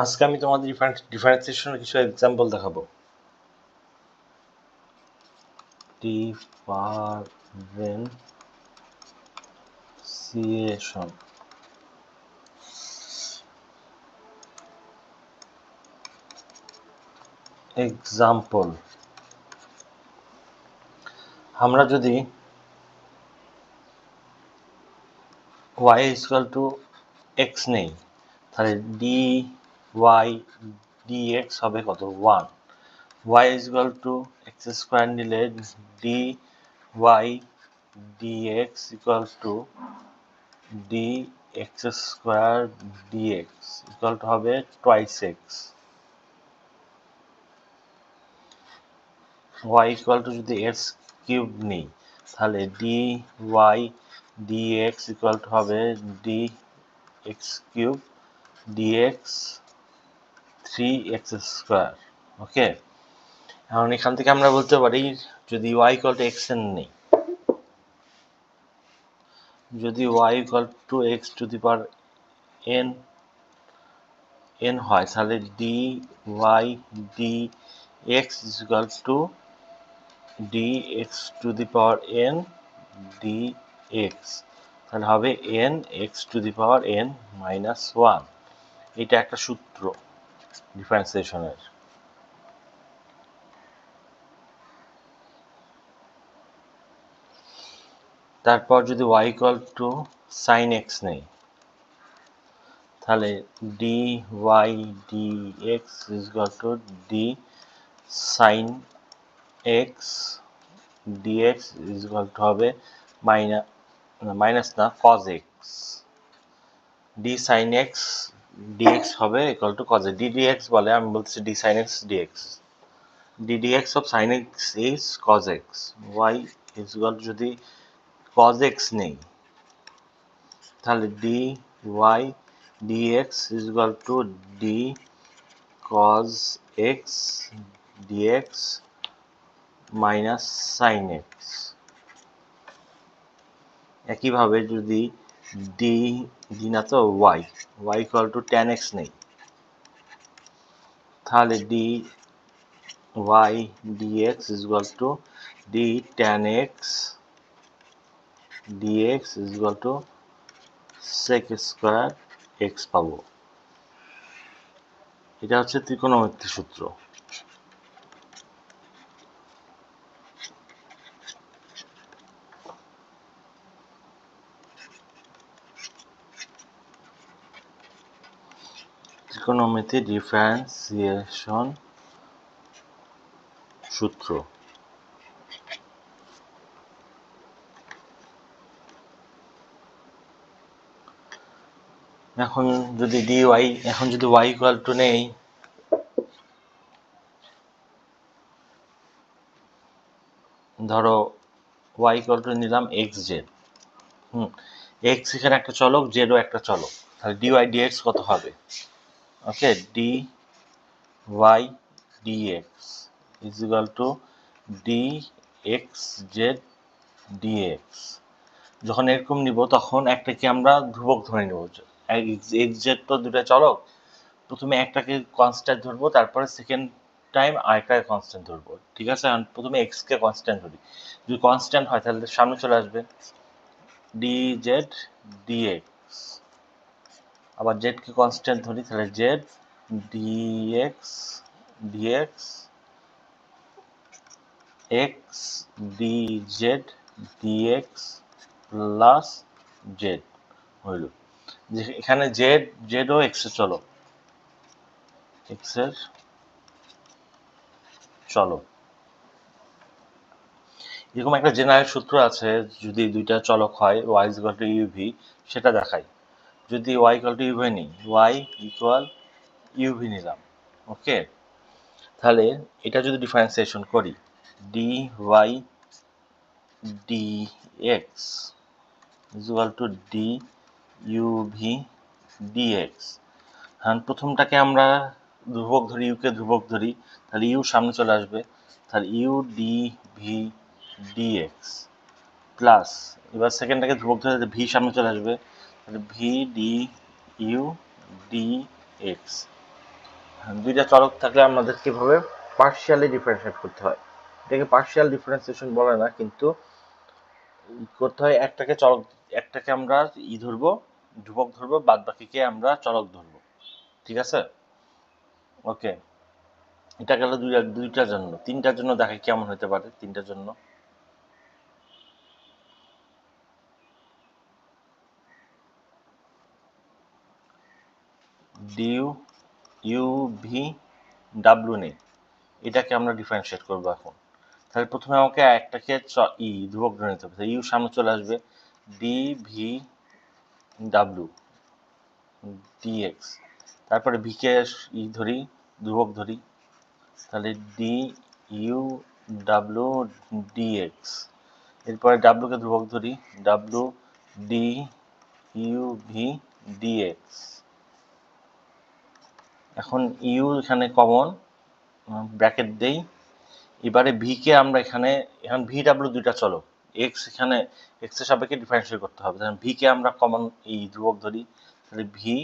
আজকে আমি তোমাদের ডিফারেন্সিয়েশনের কিছু এক্সাম্পল দেখাবো। ডিফারেন্সিয়েশন এক্সাম্পল আমরা যদি y equal to x নেই তাহলে ডি ওয়াই ডিএক্স হবে কত? One Y is equal to X square নিলে D Y DX equal to D X square DX equal to হবে twice X Y equal to যদি x cube নিই, তাহলে D Y DX equal to হবে D X cube DX three X square okay এখন এখান থেকে আমরা বলতে পারি, যদি Y equal to X N নেই, যদি Y equal to X to the power N N হয়, তাহলে D Y D X is equal to D X to the power N D X তাহলে হবে N X to the power N minus one এটা একটা সূত্র ডিফারেন্সিয়েশনের তারপর যদি Y equal to sine X নেই, তাহলে D Y D X is equal to D sine X DX is equal to হবে মাইনাস মাইনাস না cos X D sine X DX হবে ইকুয়াল টু ডি ডিএক্স বলে, আমি বলতেছি D sine X DX D DX of sine X is cos X Y is equal যদি cos X নেই, তাহলে D Y DX is equal to D cos X DX minus sine X একইভাবে যদি D D না তো Y Y equal to tan X নেই। তাহলে D Y DX is equal to D tan X DX is equal to sec square X পাবো। এটা হচ্ছে ত্রিকোণমিতিক সূত্র। ত্রিকোণমিতি ডিফারেন্সিয়েশন সূত্র। এখন যদি ডি ওয়াই এখন যদি ওয়াই ইকুয়াল টু নেই, ধরো ওয়াই ইকুয়াল টু নিলাম এক্স জেড হুম এক্স এখানে একটা চলক জেডও একটা চলক। তাহলে ডি ওয়াই ডিএক্স কত হবে? Y DX is equal to D X Z DX যখন এরকম নিব, তখন একটাকে আমরা ধ্রুবক ধরে নেব। এক্স জেড তো দুটা চলক। প্রথমে একটাকে কনস্ট্যান্ট ধরবো, তারপরে সেকেন্ড টাইম আরেকটাকে কনস্ট্যান্ট ধরবো। ঠিক আছে? প্রথমে এক্সকে কনস্ট্যান্ট ধরি। যদি কনস্ট্যান্ট হয়, তাহলে সামনে চলে আসবে। ডি জেড ডিএক্স আবার জেডকে কনস্ট্যান্ট ধরি, তাহলে Z DX DX X D Z DX plus Z হইল এখানে জেড জেডও এক্সের চলো। এক্সের চলো। এরকম একটা জেনারেল সূত্র আছে, যদি দুইটা চলক হয় ওয়াই ইকুয়াল টু ইউভি সেটা দেখাই। যদি ওয়াই ইকুয়াল টু ইউভি নিই ওয়াই ইকুয়াল ইউভি নিলাম ওকে তাহলে এটা যদি ডিফারেন্সিয়েশন করি D Y D X equal to D UV D X হ্যাঁ প্রথমটাকে আমরা ধ্রুবক ধরি ইউকে ধ্রুবক ধরি, তাহলে ইউ সামনে চলে আসবে, তাহলে U D V D X plus এবার সেকেন্ডটাকে ধ্রুবক ধরে ভি সামনে চলে আসবে V D U D X দুইটা চলক থাকলে আমাদের কীভাবে পার্শিয়ালি ডিফারেন্সিয়েট করতে হয়? এটাকে পার্শিয়াল ডিফারেন্সিয়েশন বলে না, কিন্তু করতে হয় একটাকে চলক, একটাকে আমরা ই ধরবো, ধ্রুবক ধরবো, বাদ বাকিকে আমরা চলক ধরবো। ঠিক আছে? ওকে এটা গেল দুইটা দুইটার জন্য। তিনটার জন্য দেখে কেমন হতে পারে? তিনটার জন্য। ডিউ ইউ ভি ডাব্লু নেই। এটাকে আমরা ডিফারেন্সিয়েট করব এখন। তাহলে প্রথমে আমাকে একটাকে ই, ধ্রুবক ধরে নিতে হবে। ইউ সামনে চলে আসবে ডি ভি ডাব্লু ডিএক্স তারপরে ভিকে ই ধরি, ধ্রুবক ধরি। তাহলে ডি ইউ ডাব্লু ডিএক্স এরপরে ডাব্লুকে ধ্রুবক ধরি W D U V DX এখন ইউ এখানে কমন ব্র্যাকেট দেই। এবারে ভি কে আমরা এখানে, এখন ভি ডাব্লু দুইটা চলো। এক্স এখানে এক্সের সাপেক্ষে ডিফারেন্সিয়েট করতে হবে। তাহলে ভি কে আমরা কমন এই ধ্রুবক ধরি। তাহলে V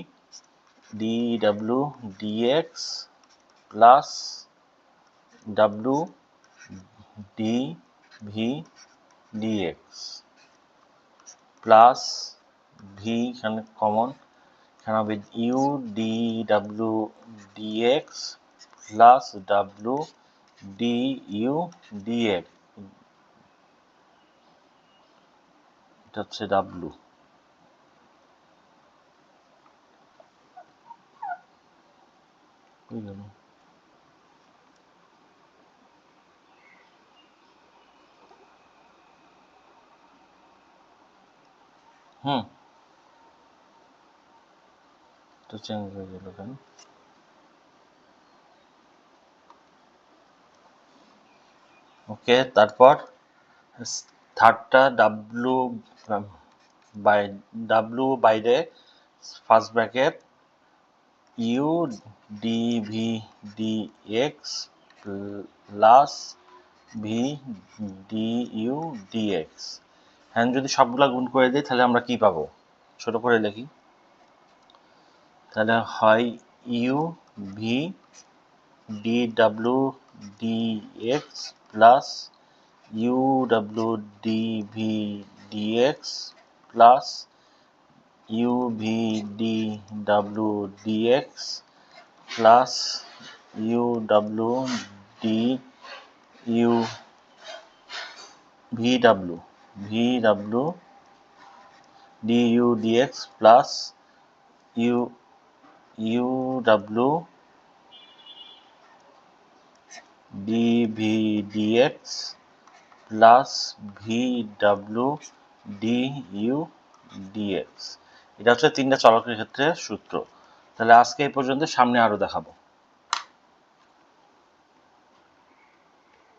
D W DX plus W D V DX plus V এখানে কমন এখানে হবে U D W plus W D U DX এটা হচ্ছে ডাব্লু হুম তো চেঞ্জ হয়ে গেল কেন ওকে, তারপর থার্ডটা ডাব্লু বাই ডাব্লু বাইরে first bracket U D V D X plus V D U D X হ্যাঁ যদি সবগুলা গুণ করে দিই, তাহলে আমরা কি পাবো? ছোট করে লিখি তাহলে হয় U V D W D X plus U W D V D X plus U V D W D X plus U W D U V W V W D U D X plus U U W D V plus vw U D X এটা হচ্ছে তিনটা চলকের ক্ষেত্রে সূত্র। তাহলে আজকে এই পর্যন্ত, সামনে আরও দেখাবো।